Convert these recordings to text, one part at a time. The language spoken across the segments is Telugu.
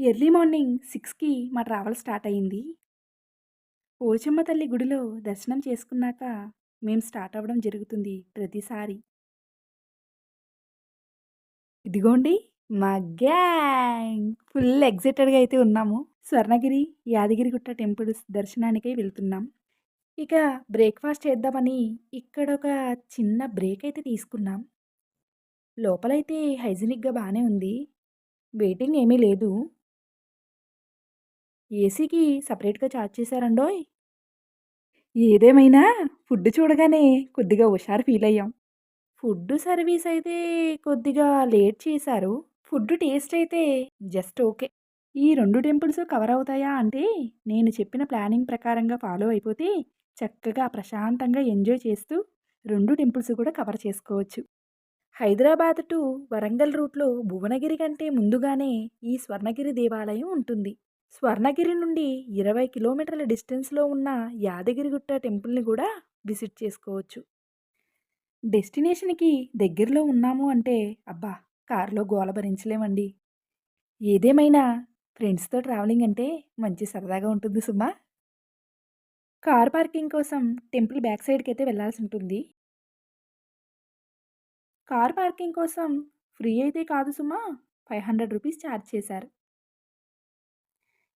ఎర్లీ మార్నింగ్ సిక్స్కి మా ట్రావెల్ స్టార్ట్ అయింది. పోచమ్మ తల్లి గుడిలో దర్శనం చేసుకున్నాక మేము స్టార్ట్ అవ్వడం జరుగుతుంది ప్రతిసారి. ఇదిగోండి మా గ్యాంగ్! ఫుల్ ఎగ్జైటెడ్గా అయితే ఉన్నాము. స్వర్ణగిరి యాదగిరిగుట్ట టెంపుల్స్ దర్శనానికై వెళ్తున్నాం. ఇక బ్రేక్ఫాస్ట్ చేద్దామని ఇక్కడ ఒక చిన్న బ్రేక్ అయితే తీసుకున్నాం. లోపలైతే హైజీనిక్గా బాగానే ఉంది. వెయిటింగ్ ఏమీ లేదు. ఏసీకి సపరేట్గా చార్జ్ చేశారండోయ్? ఏదేమైనా ఫుడ్ చూడగానే కొద్దిగా హుషారు ఫీల్ అయ్యాం ఫుడ్ సర్వీస్ అయితే కొద్దిగా లేట్ చేశారు. ఫుడ్ టేస్ట్ అయితే జస్ట్ ఓకే. ఈ రెండు టెంపుల్స్ కవర్ అవుతాయా అంటే నేను చెప్పిన ప్లానింగ్ ప్రకారంగా ఫాలో అయిపోతే చక్కగా ప్రశాంతంగా ఎంజాయ్ చేస్తూ రెండు టెంపుల్స్ కూడా కవర్ చేసుకోవచ్చు. హైదరాబాద్ టు వరంగల్ రూట్లో భువనగిరి కంటే ముందుగానే ఈ స్వర్ణగిరి దేవాలయం ఉంటుంది. స్వర్ణగిరి నుండి ఇరవై కిలోమీటర్ల డిస్టెన్స్లో ఉన్న యాదగిరిగుట్ట టెంపుల్ని కూడా విజిట్ చేసుకోవచ్చు. డెస్టినేషన్కి దగ్గరలో ఉన్నాము అంటే అబ్బా! కారులో గోల భరించలేమండి. ఏదేమైనా ఫ్రెండ్స్తో ట్రావెలింగ్ అంటే మంచి సరదాగా ఉంటుంది సుమా. కార్ పార్కింగ్ కోసం టెంపుల్ బ్యాక్ సైడ్కి అయితే వెళ్ళాల్సి ఉంటుంది. కార్ పార్కింగ్ కోసం ఫ్రీ అయితే కాదు సుమా. ఫైవ్ హండ్రెడ్ రూపీస్ ఛార్జ్ చేశారు.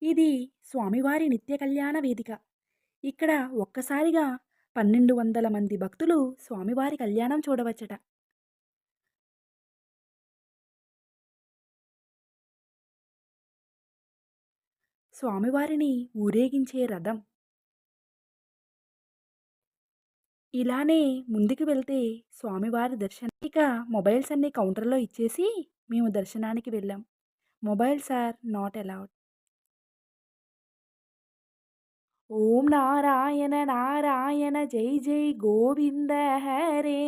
ఇది స్వామివారి నిత్య కళ్యాణ వేదిక. ఇక్కడ ఒక్కసారిగా పన్నెండు వందల మంది భక్తులు స్వామివారి కళ్యాణం చూడవచ్చట. స్వామివారిని ఊరేగించే రథం. ఇలానే ముందుకు వెళ్తే స్వామివారి దర్శనం. ఇక మొబైల్స్ అన్ని కౌంటర్లో ఇచ్చేసి మేము దర్శనానికి వెళ్ళాం. Mobiles are not allowed. Om Narayana Narayana జై జై గోవింద హరే.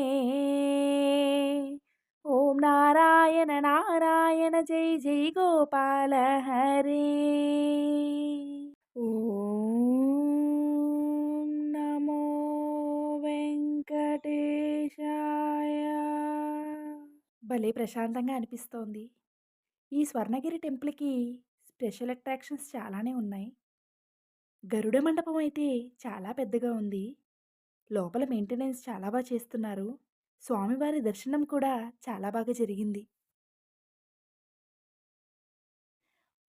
ఓం నారాయణ నారాయణ జై జై గోపాల హరే. ఓం నమో వెంకటేశాయ. భలే ప్రశాంతంగా అనిపిస్తోంది. ఈ స్వర్ణగిరి టెంపుల్కి స్పెషల్ అట్రాక్షన్స్ చాలానే ఉన్నాయి. గరుడ మండపం అయితే చాలా పెద్దగా ఉంది. లోపల మెయింటెనెన్స్ చాలా బాగా చేస్తున్నారు. స్వామివారి దర్శనం కూడా చాలా బాగా జరిగింది.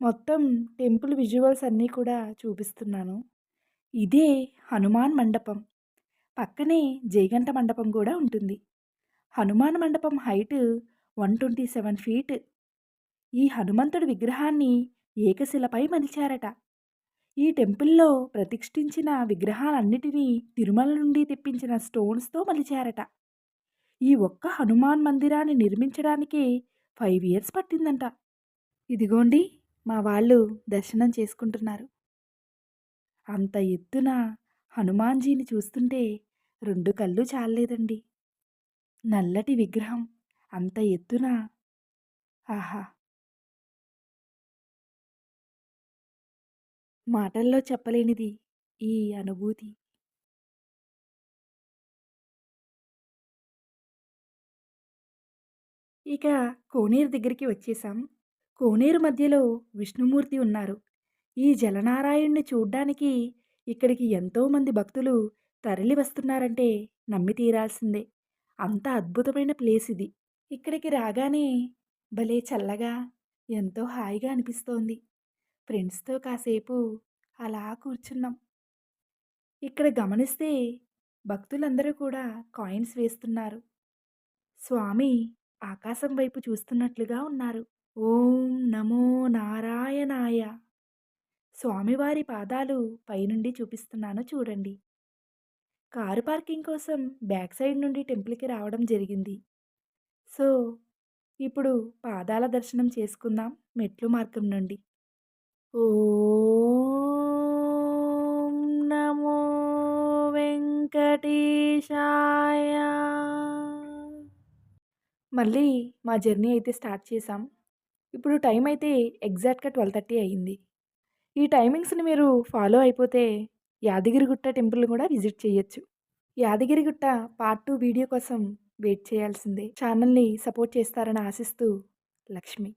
మొత్తం టెంపుల్ విజువల్స్ అన్నీ కూడా చూపిస్తున్నాను. ఇదే హనుమాన్ మండపం. పక్కనే జయగంట మండపం కూడా ఉంటుంది. హనుమాన్ మండపం height one twenty seven feet. ఈ హనుమంతుడి విగ్రహాన్ని ఏకశిలపై మలిచారట. ఈ టెంపుల్లో ప్రతిష్ఠించిన విగ్రహాలన్నిటినీ తిరుమల నుండి తెప్పించిన స్టోన్స్తో మలిచారట. ఈ ఒక్క హనుమాన్ మందిరాన్ని నిర్మించడానికి ఫైవ్ ఇయర్స్ పట్టిందంట. ఇదిగోండి మా వాళ్ళు దర్శనం చేసుకుంటున్నారు. అంత ఎత్తున హనుమాన్జీని చూస్తుంటే రెండు కళ్ళు చాలలేదండి. నల్లటి విగ్రహం అంత ఎత్తున. ఆహా! మాటల్లో చెప్పలేనిది ఈ అనుభూతి. ఇక కోనేరు దగ్గరికి వచ్చేసాం కోనేరు మధ్యలో విష్ణుమూర్తి ఉన్నారు. ఈ జలనారాయణ్ణి చూడ్డానికి ఇక్కడికి ఎంతోమంది భక్తులు తరలి వస్తున్నారంటే నమ్మి తీరాల్సిందే. అంత అద్భుతమైన ప్లేస్ ఇది. ఇక్కడికి రాగానే భలే చల్లగా ఎంతో హాయిగా అనిపిస్తోంది. ఫ్రెండ్స్తో కాసేపు అలా కూర్చున్నాం. ఇక్కడ గమనిస్తే భక్తులందరూ కూడా కాయిన్స్ వేస్తున్నారు. స్వామి ఆకాశం వైపు చూస్తున్నట్లుగా ఉన్నారు. ఓం నమో నారాయణాయ. స్వామివారి పాదాలు పైనుండి చూపిస్తున్నాను చూడండి. కారు పార్కింగ్ కోసం బ్యాక్ సైడ్ నుండి టెంపుల్కి రావడం జరిగింది. సో ఇప్పుడు పాదాల దర్శనం చేసుకుందాం మెట్లు మార్గం నుండి. ఓం నమో వెంకటేశాయ. మళ్ళీ మా జర్నీ అయితే స్టార్ట్ చేసాం ఇప్పుడు టైం అయితే ఎగ్జాక్ట్గా ట్వెల్వ్ థర్టీ అయ్యింది ఈ టైమింగ్స్ని మీరు ఫాలో అయిపోతే యాదగిరిగుట్ట టెంపుల్ కూడా విజిట్ చేయొచ్చు. యాదగిరిగుట్ట పార్ట్ టూ వీడియో కోసం వెయిట్ చేయాల్సిందే. ఛానల్ని సపోర్ట్ చేస్తారని ఆశిస్తూ లక్ష్మి.